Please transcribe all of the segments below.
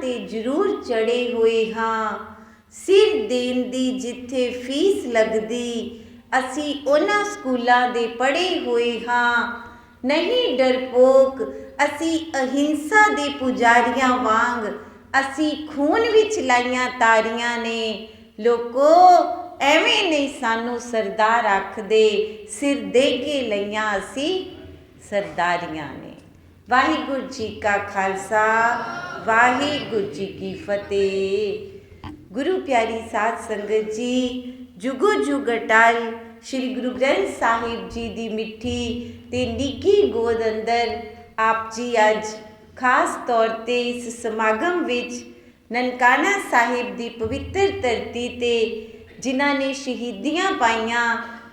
ਤੇ ਜ਼ਰੂਰ ਚੜੇ ਹੋਏ ਹਾਂ। ਸਿਰ ਦੇਣ ਦੀ ਜਿੱਥੇ ਫੀਸ ਲੱਗਦੀ, ਅਸੀਂ ਉਹਨਾਂ ਸਕੂਲਾਂ ਦੇ ਪੜ੍ਹੇ ਹੋਏ ਹਾਂ। ਨਹੀਂ ਡਰਪੋਕ, ਅਸੀਂ ਅਹਿੰਸਾ ਦੇ ਪੁਜਾਰੀਆਂ ਵਾਂਗ, ਅਸੀਂ ਖੂਨ ਵਿੱਚ ਲਾਈਆਂ ਤਾਰੀਆਂ ਨੇ। ਲੋਕੋ, ਐਵੇਂ ਨਹੀਂ ਸਾਨੂੰ ਸਰਦਾਰ ਆਖਦੇ, ਸਿਰ ਦੇ ਕੇ ਲਈਆਂ ਅਸੀਂ ਸਰਦਾਰੀਆਂ ਨੇ। ਵਾਹਿਗੁਰੂ ਜੀ ਕਾ ਖਾਲਸਾ। ਵਾਹਿਗੁਰੂ ਜੀ ਕੀ ਫਤਿਹ। ਗੁਰੂ ਪਿਆਰੀ ਸਾਧ ਸੰਗਤ ਜੀ, ਜੁਗੋ ਜੁਗ ਅਟਲ, ਸ੍ਰੀ ਗੁਰੂ ਗ੍ਰੰਥ ਸਾਹਿਬ ਜੀ ਦੀ ਮਿੱਠੀ ਤੇ ਨਿੱਘੀ ਗੋਦ ਅੰਦਰ ਆਪ ਜੀ ਅੱਜ ਖਾਸ ਤੌਰ ਤੇ ਇਸ ਸਮਾਗਮ ਵਿੱਚ ਨਨਕਾਣਾ ਸਾਹਿਬ ਦੀ ਪਵਿੱਤਰ ਧਰਤੀ ਤੇ ਜਿਨ੍ਹਾਂ ਨੇ ਸ਼ਹੀਦੀਆਂ ਪਾਈਆਂ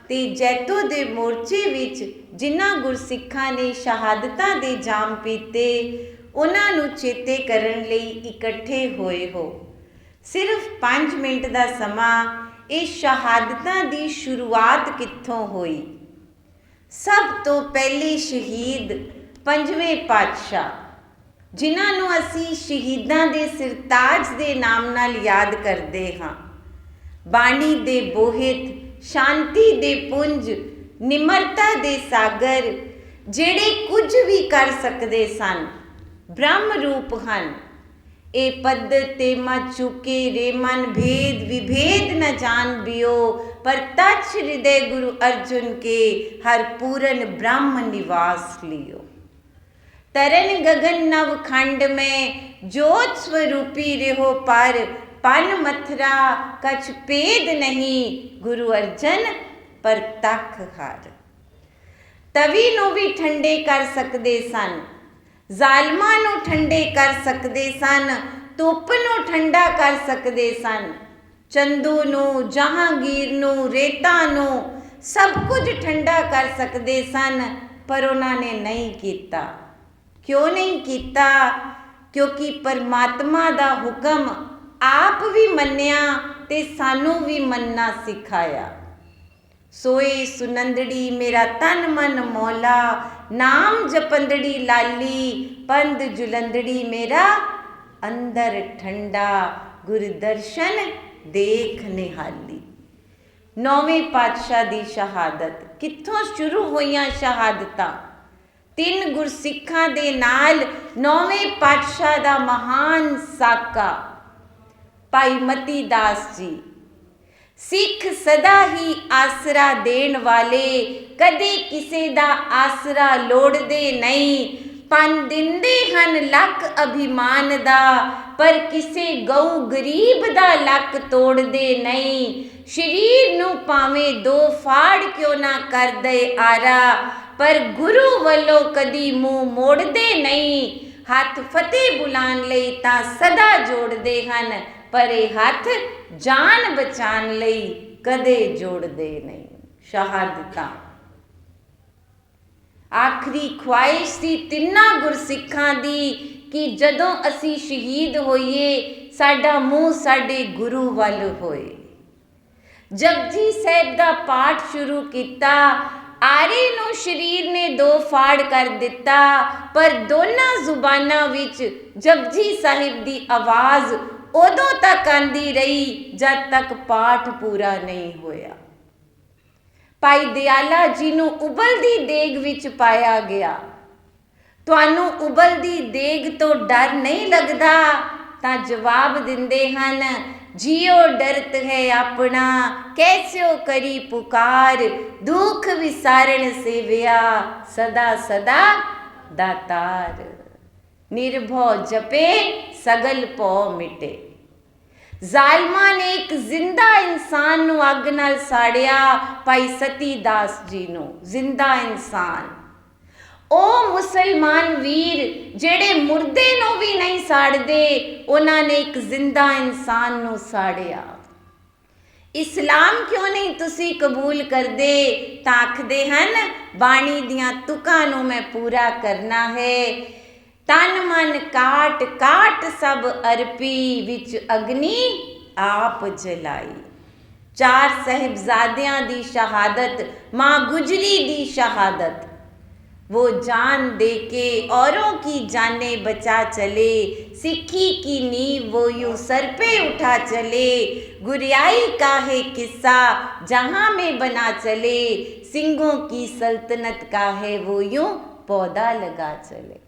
ਤੇ ਜੈਤੋ ਦੇ ਮੋਰਚੇ ਵਿੱਚ ਜਿਨ੍ਹਾਂ ਗੁਰਸਿੱਖਾਂ ਨੇ ਸ਼ਹਾਦਤਾਂ ਦੇ ਜਾਮ ਪੀਤੇ ਉਹਨਾਂ ਨੂੰ ਚੇਤੇ ਕਰਨ ਲਈ ਇਕੱਠੇ ਹੋਏ ਹੋ। ਸਿਰਫ 5 ਮਿੰਟ ਦਾ ਸਮਾਂ ਇਹ ਸ਼ਹਾਦਤਾਂ ਦੀ ਸ਼ੁਰੂਆਤ ਕਿੱਥੋਂ ਹੋਈ? ਸਭ ਤੋਂ ਪਹਿਲੇ ਸ਼ਹੀਦ ਪੰਜਵੇਂ ਪਾਤਸ਼ਾਹ, ਜਿਨ੍ਹਾਂ ਨੂੰ ਅਸੀਂ ਸ਼ਹੀਦਾਂ ਦੇ ਸਿਰਤਾਜ ਦੇ ਨਾਮ ਨਾਲ ਯਾਦ ਕਰਦੇ ਹਾਂ। ਬਾਣੀ ਦੇ ਬੋਹਿਤ, ਸ਼ਾਂਤੀ ਦੇ ਪੁੰਜ, ਨਿਮਰਤਾ ਦੇ ਸਾਗਰ, ਜਿਹੜੇ ਕੁਝ ਵੀ ਕਰ ਸਕਦੇ ਸਨ। બ્રહ્મ રૂપ હન એ પદ્ધત તેમાં ચૂકે રે મન ભેદ વિભેદ ન જાન બિયો પર તચ હૃદય ગુરુ અર્જુન કે હર પૂਰਨ બ્રહ્મ નિવાસ લિયો તરન ગગન નવ ખંડ મેં જ્યોત સ્વરૂપી રહ્યો પર પન મથરા કચ્છ પેદ નહીં ગુરુ અર્જન પર તખ હાર તવી ਨੂੰ ਵੀ ਠੰਡੇ ਕਰ ਸਕਦੇ ਸਨ ਜ਼ਾਲਮਾਂ ਨੂੰ ਠੰਡੇ ਕਰ ਸਕਦੇ ਸਨ, ਧੁੱਪ ਨੂੰ ਠੰਡਾ ਕਰ ਸਕਦੇ ਸਨ। ਚੰਦੂ ਨੂੰ, ਜਹਾਂਗੀਰ ਨੂੰ, ਰੇਤਾ ਨੂੰ ਸਭ ਕੁਝ ਠੰਡਾ ਕਰ ਸਕਦੇ ਸਨ, ਪਰ ਉਹਨਾਂ ਨੇ ਨਹੀਂ ਕੀਤਾ। ਕਿਉਂ ਨਹੀਂ ਕੀਤਾ? ਕਿਉਂਕਿ ਪਰਮਾਤਮਾ ਦਾ ਹੁਕਮ ਆਪ ਵੀ ਮੰਨਿਆ ਤੇ ਸਾਨੂੰ ਵੀ ਮੰਨਣਾ ਸਿਖਾਇਆ। ਸੋਏ ਸੁਨੰਦੜੀ ਮੇਰਾ ਤਨ ਮਨ ਮੌਲਾ, ਨਾਮ ਜਪੰਦੜੀ ਲਾਲੀ ਪੰਦ ਜੁਲੰਦੜੀ ਮੇਰਾ ਅੰਦਰ ਠੰਡਾ, ਗੁਰਦਰਸ਼ਨ ਦੇਖ ਨਿਹਾਲੀ। ਨੌਵੇਂ ਪਾਤਸ਼ਾਹ ਦੀ ਸ਼ਹਾਦਤ, ਕਿੱਥੋਂ ਸ਼ੁਰੂ ਹੋਈਆਂ ਸ਼ਹਾਦਤਾਂ? ਤਿੰਨ ਗੁਰਸਿੱਖਾਂ ਦੇ ਨਾਲ ਨੌਵੇਂ ਪਾਤਸ਼ਾਹ ਦਾ ਮਹਾਨ ਸਾਕਾ। ਭਾਈ ਮਤੀ ਦਾਸ ਜੀ ਸਿੱਖ ਸਦਾ ਹੀ ਆਸਰਾ ਦੇਣ ਵਾਲੇ, ਕਦੇ ਕਿਸੇ ਦਾ ਆਸਰਾ ਲੋੜਦੇ ਨਹੀਂ। ਪਨ ਦਿੰਦੇ ਹਨ ਲੱਕ ਅਭਿਮਾਨ ਦਾ, ਪਰ ਕਿਸੇ ਗਊ ਗਰੀਬ ਦਾ ਲੱਕ ਤੋੜਦੇ ਨਹੀਂ। ਸ਼ਰੀਰ ਨੂੰ ਭਾਵੇਂ ਦੋ ਫਾੜ ਕਿਉਂ ਨਾ ਕਰਦੇ ਆਰਾ, ਪਰ ਗੁਰੂ ਵੱਲੋਂ ਕਦੀ ਮੂੰਹ ਮੋੜਦੇ ਨਹੀਂ। ਹੱਥ ਫਤਿਹ ਬੁਲਾਉਣ ਲਈ ਤਾਂ ਸਦਾ ਜੋੜਦੇ ਹਨ, ਪਰ ਇਹ ਹੱਥ ਜਾਨ ਬਚਾਉਣ ਲਈ ਕਦੇ ਜੋੜਦੇ ਨਹੀਂ। ਸ਼ਹਾਦਤਾਂ ਆਖਰੀ ਖੁਆਇਸ਼ ਸੀ ਤਿੰਨਾਂ ਗੁਰਸਿੱਖਾਂ ਦੀ ਕਿ ਜਦੋਂ ਅਸੀਂ ਸ਼ਹੀਦ ਹੋਈਏ, ਸਾਡਾ ਮੂੰਹ ਸਾਡੇ ਗੁਰੂ ਵੱਲ ਹੋਏ। ਜਪਜੀ ਸਾਹਿਬ ਦਾ ਪਾਠ ਸ਼ੁਰੂ ਕੀਤਾ, ਆਰੇ ਨੂੰ ਸ਼ਰੀਰ ਨੇ ਦੋ ਫਾੜ ਕਰ ਦਿੱਤਾ, ਪਰ ਦੋਨਾਂ ਜ਼ੁਬਾਨਾਂ ਵਿੱਚ ਜਪਜੀ ਸਾਹਿਬ ਦੀ ਆਵਾਜ਼ ਉਦੋਂ ਤੱਕ ਆਂਦੀ ਰਹੀ ਜਦ ਤੱਕ ਪਾਠ ਪੂਰਾ ਨਹੀਂ ਹੋਇਆ। ਭਾਈ ਦਿਆਲਾ ਜੀ ਨੂੰ ਉਬਲਦੀ ਦੇਗ ਵਿੱਚ ਪਾਇਆ ਗਿਆ। ਤੁਹਾਨੂੰ ਉਬਲਦੀ ਦੇਗ ਤੋਂ ਡਰ ਨਹੀਂ ਲੱਗਦਾ ਤਾਂ ਜਵਾਬ ਦਿੰਦੇ ਹਨ ਜਿਉ ਡਰਤ ਹੈ ਆਪਣਾ, ਕੈਸਿਓ ਕਰੀ ਪੁਕਾਰ, ਦੁੱਖ ਵਿਸਾਰਣ ਸੇਵਿਆ, ਸਦਾ ਸਦਾ ਦਾਤਾਰ। ਨਿਰਭਉ ਜਪੇ ਸਗਲ ਪਉ ਮਿਟੇ ਜ਼ਾਲਮਾਂ ਨੇ ਇੱਕ ਜ਼ਿੰਦਾ ਇਨਸਾਨ ਨੂੰ ਅੱਗ ਨਾਲ ਸਾੜਿਆ ਭਾਈ ਸਤੀ ਦਾਸ ਜੀ ਨੂੰ ਜ਼ਿੰਦਾ ਇਨਸਾਨ ਉਹ ਮੁਸਲਮਾਨ ਵੀਰ ਜਿਹੜੇ ਮੁਰਦੇ ਨੂੰ ਵੀ ਨਹੀਂ ਸਾੜਦੇ ਉਹਨਾਂ ਨੇ ਇੱਕ ਜ਼ਿੰਦਾ ਇਨਸਾਨ ਨੂੰ ਸਾੜਿਆ ਇਸਲਾਮ ਕਿਉਂ ਨਹੀਂ ਤੁਸੀਂ ਕਬੂਲ ਕਰਦੇ ਤਾਂ ਆਖਦੇ ਹਨ ਬਾਣੀ ਦੀਆਂ ਤੁਕਾਂ ਨੂੰ ਮੈਂ ਪੂਰਾ ਕਰਨਾ ਹੈ ਤਨ ਮਨ ਕਾਟ ਕਾਟ ਸਭ ਅਰਪੀ ਵਿੱਚ ਅਗਨੀ ਆਪ ਜਲਾਈ ਚਾਰ ਸਹਿਬਜ਼ਾਦਿਆਂ ਦੀ ਸ਼ਹਾਦਤ ਮਾਂ ਗੁਜਰੀ ਦੀ ਸ਼ਹਾਦਤ वो जान दे के औरों की जाने बचा चले सिक्खी की नींव वो यूं सर पे उठा चले गुरियाई का है किस्सा जहां में बना चले सिंगों की सल्तनत का है वो यूं पौधा लगा चले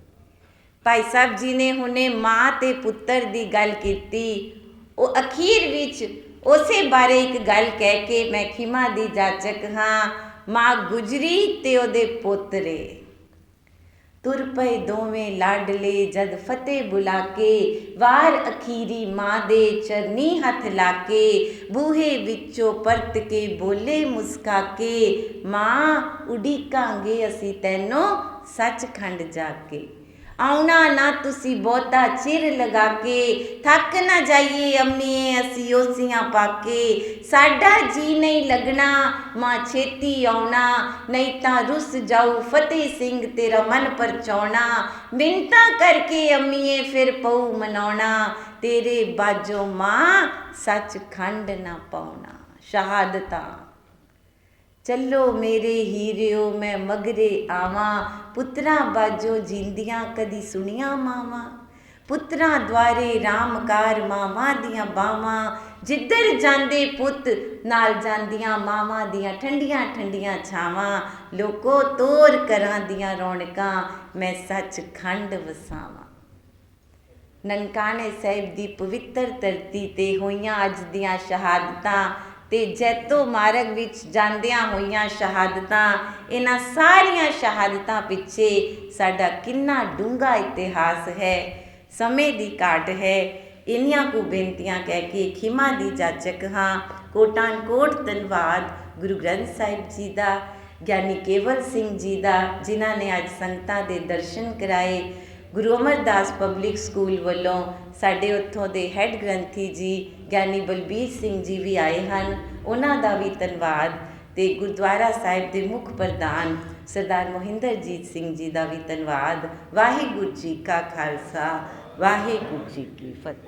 ਭਾਈ ਸਾਹਿਬ ਜੀ ਨੇ ਹੁਣੇ ਮਾਂ ਤੇ ਪੁੱਤਰ ਦੀ ਗੱਲ ਕੀਤੀ। ਉਹ ਅਖੀਰ ਵਿੱਚ ਉਸੇ ਬਾਰੇ ਇੱਕ ਗੱਲ ਕਹਿ ਕੇ ਮੈਂ ਖਿਮਾ ਦੀ ਜਾਚਕ ਹਾਂ, ਮਾਂ ਗੁਜਰੀ ਤੇ ਉਹਦੇ ਪੋਤਰੇ ਤੁਰ ਪਏ ਦੋਵੇਂ ਲਾਡਲੇ ਜਦ ਫਤਿਹ ਬੁਲਾ ਕੇ ਵਾਰ ਅਖੀਰੀ ਮਾਂ ਦੇ ਚਰਨੀ ਹੱਥ ਲਾ ਕੇ ਬੂਹੇ ਵਿੱਚੋਂ ਪਰਤ ਕੇ ਬੋਲੇ ਮੁਸਕਾ ਕੇ ਮਾਂ ਉਡੀਕਾਂਗੇ ਅਸੀਂ ਤੈਨੂੰ ਸੱਚਖੰਡ ਜਾ ਕੇ। ਆਉਣਾ ਨਾ ਤੁਸੀਂ ਬਹੁਤਾ ਚਿਰ ਲਗਾ ਕੇ। ਥੱਕ ਨਾ ਜਾਈਏ ਅੰਮੀਏ ਅਸੀਂ ਓਸੀਆਂ ਪਾ ਕੇ। ਸਾਡਾ ਜੀ ਨਹੀਂ ਲੱਗਣਾ, ਮਾਂ ਛੇਤੀ ਆਉਣਾ। ਨਹੀਂ ਤਾਂ ਰੁੱਸ ਜਾਊ ਫਤਿਹ ਸਿੰਘ ਤੇਰਾ ਮਨ ਪਰਚਾਉਣਾ। ਮਿੰਤਾ ਕਰਕੇ ਅੰਮੀਏ ਫਿਰ ਪਊ ਮਨਾਉਣਾ। ਤੇਰੇ ਬਾਜੋ ਮਾਂ ਸੱਚ ਖੰਡ ਨਾ ਪਾਉਣਾ। ਸ਼ਹਾਦਤਾਂ। ਚੱਲੋ ਮੇਰੇ ਹੀਰਿਓ, ਮੈਂ ਮਗਰੇ ਆਵਾਂ। ਪੁੱਤਰਾਂ ਬਾਜੋ ਜਿੰਦੀਆਂ ਕਦੀ ਸੁਣੀਆਂ ਮਾਵਾਂ। ਪੁੱਤਰਾਂ ਦੁਆਰੇ ਰਾਮਕਾਰ ਮਾਵਾਂ ਦੀਆਂ ਬਾਵਾਂ। ਜਿੱਧਰ ਜਾਂਦੇ ਪੁੱਤ, ਨਾਲ ਜਾਂਦੀਆਂ ਮਾਵਾਂ ਦੀਆਂ ਠੰਡੀਆਂ ਠੰਡੀਆਂ ਛਾਵਾਂ। ਲੋਕੋ ਤੋਰ ਕਰਾਂ ਦੀਆਂ ਰੌਣਕਾਂ, ਮੈਂ ਸੱਚ ਖੰਡ ਵਸਾਵਾਂ। ਨਨਕਾਣੇ ਸਾਹਿਬ ਦੀ ਪਵਿੱਤਰ ਧਰਤੀ ਤੇ ਹੋਈਆਂ ਅੱਜ ਦੀਆਂ ਸ਼ਹਾਦਤਾਂ ਤੇ ਜੈਤੋ ਮਾਰਗ ਵਿੱਚ ਜਾਂਦਿਆਂ ਹੋਈਆਂ ਸ਼ਹਾਦਤਾਂ, ਇਹਨਾਂ ਸਾਰੀਆਂ ਸ਼ਹਾਦਤਾਂ ਪਿੱਛੇ ਸਾਡਾ ਕਿੰਨਾ ਡੂੰਘਾ ਇਤਿਹਾਸ ਹੈ, ਸਮੇਂ ਦੀ ਘਾਟ ਹੈ। ਇੰਨੀਆਂ ਕੁ ਬੇਨਤੀਆਂ ਕਹਿ ਕੇ ਖਿਮਾ ਦੀ ਜਾਚਕ ਹਾਂ ਕੋਟਾਨ ਕੋਟ ਧੰਨਵਾਦ ਗੁਰੂ ਗ੍ਰੰਥ ਸਾਹਿਬ ਜੀ ਦਾ, ਗਿਆਨੀ ਕੇਵਲ ਸਿੰਘ ਜੀ ਦਾ, ਜਿਨ੍ਹਾਂ ਨੇ ਅੱਜ ਸੰਗਤਾਂ ਦੇ ਦਰਸ਼ਨ ਕਰਾਏ। ਗੁਰੂ ਅਮਰਦਾਸ ਪਬਲਿਕ ਸਕੂਲ ਵੱਲੋਂ ਸਾਡੇ ਉੱਥੋਂ ਦੇ ਹੈੱਡ ਗ੍ਰੰਥੀ ਜੀ ਗਿਆਨੀ ਬਲਬੀਰ ਸਿੰਘ ਜੀ ਵੀ ਆਏ ਹਨ। ਉਹਨਾਂ ਦਾ ਵੀ ਧੰਨਵਾਦ ਤੇ ਗੁਰਦੁਆਰਾ ਸਾਹਿਬ ਦੇ ਮੁੱਖ ਪ੍ਰਧਾਨ ਸਰਦਾਰ ਮੋਹਿੰਦਰਜੀਤ ਸਿੰਘ ਜੀ ਦਾ ਵੀ ਧੰਨਵਾਦ। ਵਾਹਿਗੁਰੂ ਜੀ ਕਾ ਖਾਲਸਾ, ਵਾਹਿਗੁਰੂ ਜੀ ਕੀ ਫਤਿਹ।